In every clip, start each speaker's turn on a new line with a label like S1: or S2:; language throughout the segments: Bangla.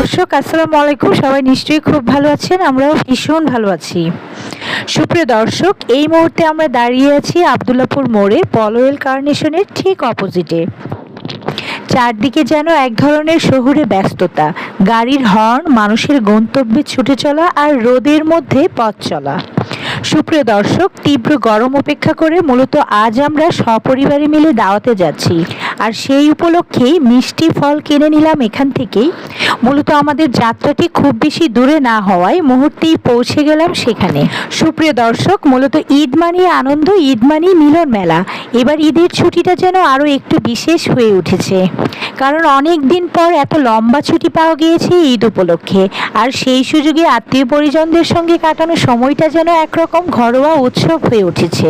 S1: দর্শক, আসসালামু আলাইকুম। সবাই নিশ্চয়ই খুব ভালো আছেন, আমরাও ভীষণ ভালো আছি। সুপ্রিয় দর্শক, এই মুহূর্তে আমরা দাঁড়িয়ে আছি আবদুল্লাপুর মোড়ে পলোয়েল কার্নেশনের ঠিক অপোজিটে। চারদিকে যেন এক ধরনের শহুরে ব্যস্ততা, গাড়ির হর্ন, মানুষের গন্তব্যে ছুটে চলা আর রোদের মধ্যে পথ চলা। সুপ্রিয় দর্শক, তীব্র গরম উপেক্ষা করে মূলত আজ আমরা সপরিবারে মিলে দাওয়াতে যাচ্ছি। আর সেই উপলক্ষেই মিষ্টি ফল কিনে নিলাম এখান থেকেই। মূলত আমাদের যাত্রাটি খুব বেশি দূরে না হওয়ায় মুহূর্তেই পৌঁছে গেলাম সেখানে। সুপ্রিয় দর্শক, মূলত ঈদ মানি আনন্দ, ঈদ মানি মিলন মেলা। এবার ঈদের ছুটিটা যেন আরও একটু বিশেষ হয়ে উঠেছে। কারণ অনেক দিন পর এত লম্বা ছুটি পাওয়া গিয়েছে ঈদ উপলক্ষে। আর সেই সুযোগে আত্মীয় পরিজনদের সঙ্গে কাটানো সময়টা যেন একরকম ঘরোয়া উৎসব হয়ে উঠেছে।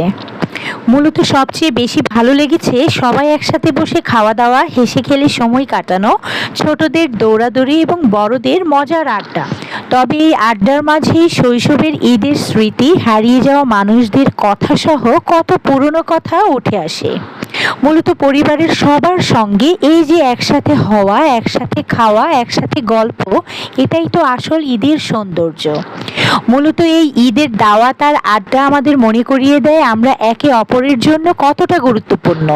S1: মূলত সবচেয়ে বেশি ভালো লেগেছে সবাই একসাথে বসে খাওয়া দাওয়া হেসে খেলে সময় কাটানো, ছোটদের দৌড়াদৌড়ি এবং বড়দের মজার আড্ডা। তবে এই আড্ডার মাঝেই শৈশবের ঈদের স্মৃতি হারিয়ে যাওয়া মানুষদের কথাসহ কত পুরনো কথা উঠে আসে। মূলত পরিবারের সবার সঙ্গে এই যে একসাথে হওয়া, একসাথে খাওয়া, একসাথে গল্প, এটাই তো আসল ঈদের সৌন্দর্য। মূলত এই ঈদের দাওয়াত আর আড্ডা আমাদের মনে করিয়ে দেয় আমরা একে অপরের জন্য কতটা গুরুত্বপূর্ণ।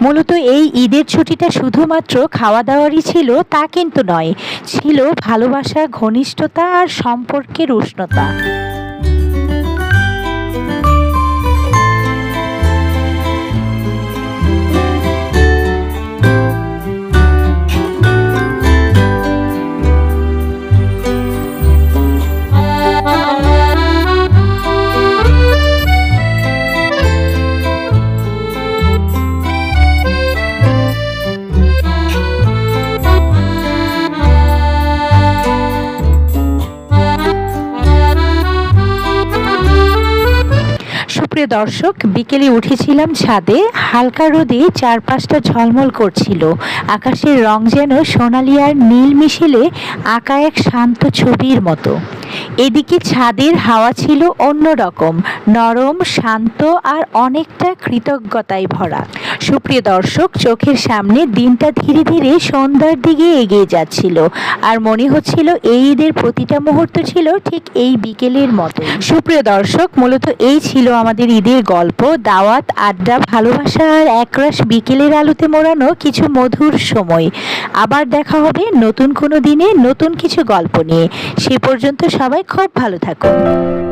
S1: মূলত এই ঈদের ছুটিটা শুধুমাত্র খাওয়া দাওয়ারই ছিল, তা কিন্তু নয়, ছিল ভালোবাসা, ঘনিষ্ঠতা আর সম্পর্কের উষ্ণতা। সুপ্রিয় দর্শক, বিকেলে উঠেছিলাম ছাদে, হালকা রোদে চারপাশটা ঝলমল করছিল। আকাশের রং যেন সোনালি আর নীল মিশেলে আঁকা এক শান্ত ছবির মতো। এদিকে ছাদের হাওয়া ছিল অন্যরকম, নরম, শান্ত আর অনেকটা কৃতজ্ঞতায় ভরা। সুপ্রিয় দর্শক, চোখের সামনে দিনটা ধীরে ধীরে সন্ধ্যার দিকে এগিয়ে যাচ্ছিল। আর মনে হচ্ছিল এই ঈদের প্রতিটা মুহূর্ত ছিল ঠিক এই বিকেলের মতো। সুপ্রিয় দর্শক, মূলত এই ছিল আমাদের ঈদের গল্প। দাওয়াত, আড্ডা, ভালোবাসা আর একরাশ বিকেলের আলোতে মোড়ানো কিছু মধুর সময়। আবার দেখা হবে নতুন কোনো দিনে নতুন কিছু গল্প নিয়ে। সে পর্যন্ত সবাই খুব ভালো থাকুন।